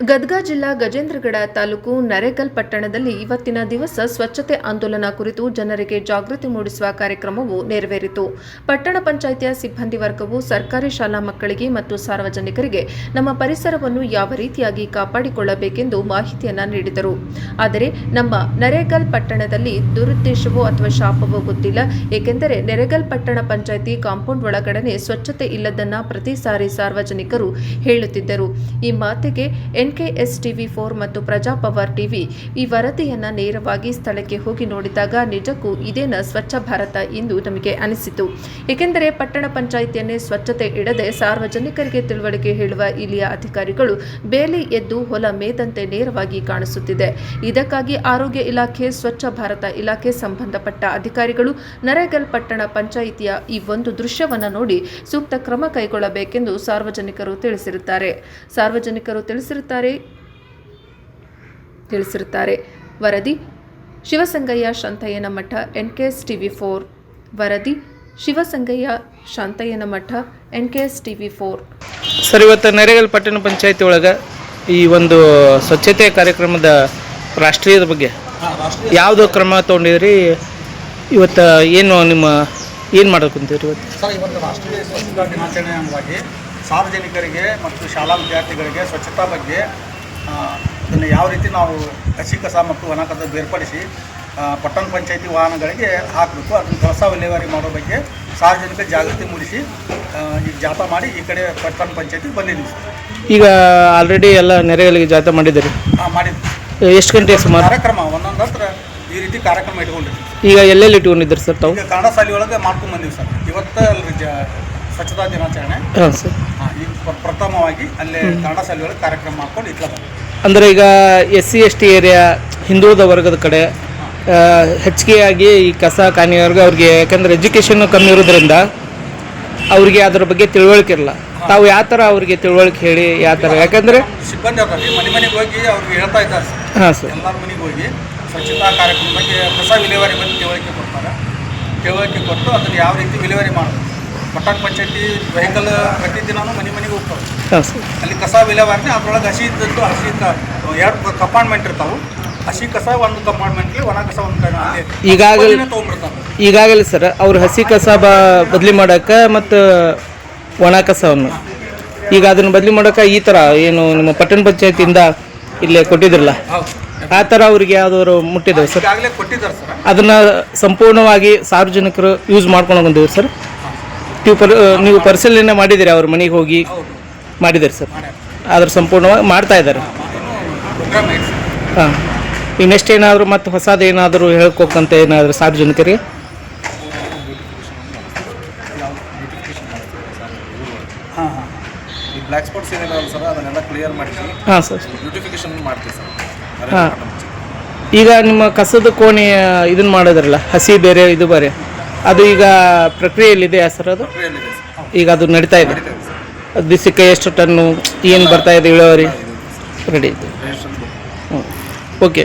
ಗದಗ ಜಿಲ್ಲಾ ಗಜೇಂದ್ರಗಡ ತಾಲೂಕು ನರೇಗಲ್ ಪಟ್ಟಣದಲ್ಲಿ ಇವತ್ತಿನ ದಿವಸ ಸ್ವಚ್ಛತೆ ಆಂದೋಲನ ಕುರಿತು ಜನರಿಗೆ ಜಾಗೃತಿ ಮೂಡಿಸುವ ಕಾರ್ಯಕ್ರಮವು ನೆರವೇರಿತು. ಪಟ್ಟಣ ಪಂಚಾಯಿತಿಯ ಸಿಬ್ಬಂದಿ ವರ್ಗವು ಸರ್ಕಾರಿ ಶಾಲಾ ಮಕ್ಕಳಿಗೆ ಮತ್ತು ಸಾರ್ವಜನಿಕರಿಗೆ ನಮ್ಮ ಪರಿಸರವನ್ನು ಯಾವ ರೀತಿಯಾಗಿ ಕಾಪಾಡಿಕೊಳ್ಳಬೇಕೆಂದು ಮಾಹಿತಿಯನ್ನು ನೀಡಿದರು. ಆದರೆ ನಮ್ಮ ನರೇಗಲ್ ಪಟ್ಟಣದಲ್ಲಿ ದುರುದ್ದೇಶವೋ ಅಥವಾ ಶಾಪವೋ ಗೊತ್ತಿಲ್ಲ. ಏಕೆಂದರೆ ನೆರೆಗಲ್ ಪಟ್ಟಣ ಪಂಚಾಯಿತಿ ಕಾಂಪೌಂಡ್ ಒಳಗಡೆ ಸ್ವಚ್ಛತೆ ಇಲ್ಲದನ್ನ ಪ್ರತಿ ಸಾರಿ ಸಾರ್ವಜನಿಕರು ಹೇಳುತ್ತಿದ್ದರು. ಈ ಮಾತಿಗೆ ಎನ್ಕೆಎಸ್ ಟಿವಿ ಫೋರ್ ಮತ್ತು ಪ್ರಜಾಪವರ್ ಟಿವಿ ಈ ವರದಿಯನ್ನ ನೇರವಾಗಿ ಸ್ಥಳಕ್ಕೆ ಹೋಗಿ ನೋಡಿದಾಗ ನಿಜಕ್ಕೂ ಇದೇನ ಸ್ವಚ್ಛ ಭಾರತ ಎಂದು ನಮಗೆ ಅನಿಸಿತು. ಏಕೆಂದರೆ ಪಟ್ಟಣ ಪಂಚಾಯಿತಿಯನ್ನೇ ಸ್ವಚ್ಛತೆ ಇಡದೆ ಸಾರ್ವಜನಿಕರಿಗೆ ತಿಳುವಳಿಕೆ ಹೇಳುವ ಇಲ್ಲಿಯ ಅಧಿಕಾರಿಗಳು ಬೇಲಿ ಎದ್ದು ಹೊಲ ಮೇದಂತೆ ನೇರವಾಗಿ ಕಾಣಿಸುತ್ತಿದೆ. ಇದಕ್ಕಾಗಿ ಆರೋಗ್ಯ ಇಲಾಖೆ, ಸ್ವಚ್ಛ ಭಾರತ ಇಲಾಖೆ ಸಂಬಂಧಪಟ್ಟ ಅಧಿಕಾರಿಗಳು ನರೇಗಲ್ ಪಟ್ಟಣ ಪಂಚಾಯಿತಿಯ ಈ ಒಂದು ದೃಶ್ಯವನ್ನು ನೋಡಿ ಸೂಕ್ತ ಕ್ರಮ ಕೈಗೊಳ್ಳಬೇಕೆಂದು ಸಾರ್ವಜನಿಕರು ತಿಳಿಸಿರುತ್ತಾರೆ. ಸಾರ್ವಜನಿಕರು ತಿಳಿಸಿರುತ್ತಾರೆ ತಿಳಿಸಿರುತ್ತಾರೆ. ವರದಿ Shivasangayya Shantayyanamath N K S T V four. ವರದಿ Shivasangayya Shantayyanamath N K S T TV four. Sir ಇವತ್ತು ನೆರೆಗಲ್ ಪಟ್ಟಣ ಪಂಚಾಯತಿ ಒಳಗೆ ಈ ಒಂದು ಸ್ವಚ್ಛತೆ ಕಾರ್ಯಕ್ರಮದ ರಾಷ್ಟ್ರೀಯದ ಬಗ್ಗೆ ಯಾವುದು ಕ್ರಮ ತೊಗೊಂಡಿದ್ರಿ? ಇವತ್ತು ಏನು ನಿಮ್ಮ ಏನು ಮಾಡೋಕೆ ಕುಂತೀರಿ ಇವತ್ತು? ಸರ್ ಇವತ್ತು ರಾಷ್ಟ್ರೀಯ ಸ್ವಚ್ಛತಾ ದಿನಾಚರಣೆ ಅಂಗವಾಗಿ ಸಾರ್ವಜನಿಕರಿಗೆ ಮತ್ತು ಶಾಲಾ ವಿದ್ಯಾರ್ಥಿಗಳಿಗೆ ಸ್ವಚ್ಛತಾ ಬಗ್ಗೆ ಅದನ್ನು ಯಾವ ರೀತಿ ನಾವು ಕಸಿ ಕಸ ಮತ್ತು ಒಣ ಕಸ ಬೇರ್ಪಡಿಸಿ ಪಟ್ಟಣ ಪಂಚಾಯತಿ ವಾಹನಗಳಿಗೆ ಹಾಕಬೇಕು ಅದನ್ನು ಕಸ ವಿಲೇವಾರಿ ಮಾಡೋ ಬಗ್ಗೆ ಸಾರ್ವಜನಿಕ ಜಾಗೃತಿ ಮೂಡಿಸಿ ಈಗ ಜಾಥಾ ಮಾಡಿ ಈ ಕಡೆ ಪಟ್ಟಣ ಪಂಚಾಯತಿ ಬಂದಿದ್ದೀವಿ. ಸರ್ ಈಗ ಆಲ್ರೆಡಿ ಎಲ್ಲ ನೆರೆಗಳಿಗೆ ಜಾಥಾ ಮಾಡಿದ್ದೀರಿ? ಹಾಂ ಮಾಡಿದ್ವಿ ಎಷ್ಟು ಗಂಟೆ ಸುಮಾರು? ಕಾರ್ಯಕ್ರಮ ಒಂದೊಂದು ಹತ್ರ ಈ ರೀತಿ ಕಾರ್ಯಕ್ರಮ ಇಟ್ಕೊಂಡಿದ್ದೀವಿ. ಈಗ ಎಲ್ಲೆಲ್ಲಿ ಇಟ್ಕೊಂಡಿದ್ದೀರಿ ಸರ್ ತಾವು? ಈಗ ಕನ್ನಡ ಶಾಲೆ ಒಳಗೆ ಮಾಡ್ಕೊಂಡು ಬಂದೀವಿ ಸರ್. ಇವತ್ತು ಅಲ್ಲಿ ಜ ಸ್ವಚ್ಛತಾ ದಿನಾಚರಣೆ. ಹಾಂ ಸರ್. ಹಾ, ಈಗ ಪ್ರ- ಪ್ರಥಮವಾಗಿ ಅಲ್ಲೇ ಕನ್ನಡ ಶಾಲೆಗಳಲ್ಲಿ ಕಾರ್ಯಕ್ರಮ ಮಾಡ್ಕೊಂಡು ಇಟ್ಲ ಬಂದ್ವಿ. ಅಂದರೆ ಈಗ S C S T area ಹಿಂದುಳಿದ ವರ್ಗದ ಕಡೆ ಆ, ಹೆಚ್ಚಿಗೆಯಾಗಿ ಈ ಕಸ ಕಾಣಿಯವರೆಗೆ ಅವ್ರಿಗೆ ಯಾಕಂದ್ರೆ ಎಜುಕೇಷನ್ ಕಮ್ಮಿ ಇರೋದ್ರಿಂದ ಅವ್ರಿಗೆ ಅದ್ರ ಬಗ್ಗೆ ತಿಳುವಳಿಕೆ ಇರಲ್ಲ. ತಾವು ಯಾವ ಥರ ಅವ್ರಿಗೆ ತಿಳುವಳಿಕೆ ಹೇಳಿ ಯಾವ ಥರ ಯಾಕಂದರೆ ಸಿಬ್ಬಂದಿ ಅವ್ರಲ್ಲಿ ಮನೆ ಮನೆಗೆ ಹೋಗಿ ಅವ್ರಿಗೆ ಹೇಳ್ತಾ ಇದ್ದಾರೆ ಸರ್. ಹಾಂ ಸರ್. ಎಲ್ಲರ ಮನೆಗೆ ಹೋಗಿ ಸ್ವಚ್ಛತಾ ಕಾರ್ಯಕ್ರಮ ಬಗ್ಗೆ ಕಸ ವಿಲೇವಾರಿ ಬಗ್ಗೆ ತಿಳುವಳಿಕೆ ಕೊಡ್ತಾರೆ. ತಿಳುವಳಿಕೆ ಕೊಟ್ಟು ಅದನ್ನು ಯಾವ ರೀತಿ ವಿಲೇವಾರಿ ಮಾಡೋದು ಪಟ್ಟಣ ಪಂಚಾಯತಿ ವೆಹಿಕಲ್ ಪ್ರತಿದಿನನೂ ಮನೆ ಮನೆಗೆ ಹೋಗ್ತಾವೆ. ಅಲ್ಲಿ ಕಸ ವಿಲೇವಾರಿ ಅದ್ರೊಳಗೆ ಹಸಿ ಇದ್ದದ್ದು ಹಸಿ ಎರಡು ಕಂಪಾರ್ಟ್ಮೆಂಟ್ ಇರ್ತಾವೆ. ಹಸಿ ಕಸ ಒಂದು ಕಂಪಾರ್ಟ್ಮೆಂಟ್ಲಿ ಒಣ ಕಸ ಒಂದು ಈಗಾಗಲೇ- ಈಗಾಗಲೇ ಸರ್ ಅವ್ರು ಹಸಿ ಕಸ ಬ ಬದಲಿ ಮಾಡೋಕೆ ಮತ್ತು ಒಣ ಕಸವನ್ನು. ಈಗ ಅದನ್ನು ಬದಲಿ ಮಾಡೋಕೆ ಈ ಥರ ಏನು ನಿಮ್ಮ ಪಟ್ಟಣ ಪಂಚಾಯತಿಯಿಂದ ಇಲ್ಲೇ ಕೊಟ್ಟಿದ್ರಲ್ಲ? ಆ ಥರ ಅವ್ರಿಗೆ ಯಾವ್ದಾದ್ರು ಮುಟ್ಟಿದ್ದೇವೆ ಸರ್? ಕೊಟ್ಟಿದ್ದಾರೆ ಸರ್. ಅದನ್ನ ಸಂಪೂರ್ಣವಾಗಿ ಸಾರ್ವಜನಿಕರು ಯೂಸ್ ಮಾಡ್ಕೊಂಡು ಬಂದಿವಿ ಸರ್. ನೀವು ಪರ್ ನೀವು ಪರಿಶೀಲನೆ ಮಾಡಿದ್ದೀರಿ? ಅವ್ರ ಮನೆಗೆ ಹೋಗಿ ಮಾಡಿದ್ದೀರಿ ಸರ್. ಅದ್ರ ಸಂಪೂರ್ಣವಾಗಿ ಮಾಡ್ತಾ ಇದ್ದಾರೆ. ಪ್ರೋಗ್ರಾಮ್ ಐತೆ ಸರ್ ಹಾಂ. ಈಗ ನೆಕ್ಸ್ಟ್ ಏನಾದರೂ ಮತ್ತೆ ಹೊಸದು ಏನಾದರೂ ಹೇಳ್ಕೊಕ್ಕಂತ ಏನಾದರೂ ಸಾರ್ವಜನಿಕರಿಗೆ ಹಾಂ ಹಾಂ. ಈ ಬ್ಲ್ಯಾಕ್ ಸ್ಪಾಟ್ಸ್ ಏನಿದಾವಲ್ಲ ಸರ್ ಅದನ್ನೆಲ್ಲ ಕ್ಲಿಯರ್ ಮಾಡಿಸಿ ಹಾಂ ಸರ್. ಬ್ಯೂಟಿಫಿಕೇಶನ್ ಮಾಡ್ತೀವಿ ಸರ್. ಹಾಂ. ಈಗ ನಿಮ್ಮ ಕಸದ ಕೋಣೆ ಇದನ್ನ ಮಾಡೋದ್ರಲ್ಲ ಹಸಿ ಬೇರೆ ಇದು ಬೇರೆ. ಅದು ಈಗ ಪ್ರಕ್ರಿಯೆಯಲ್ಲಿದೆ ಸರ್ ಅದು? ಪ್ರಕ್ರಿಯೆಯಲ್ಲಿದೆ ಸರ್. ಈಗ ಅದು ನಡೀತಾ ಇದೆ. ನಡೀತಾ ಇದೆ ಸರ್. ಅದು ದಿವಸಕ್ಕೆ ಎಷ್ಟು ಟನ್ನು ಏನು ಬರ್ತಾ ಇದೆ ಇಳುವರಿ? ರೆಡಿ ಇದೆ. ರಿಜಿಸ್ಟ್ರೇಷನ್ ಹ್ಞೂ ಓಕೆ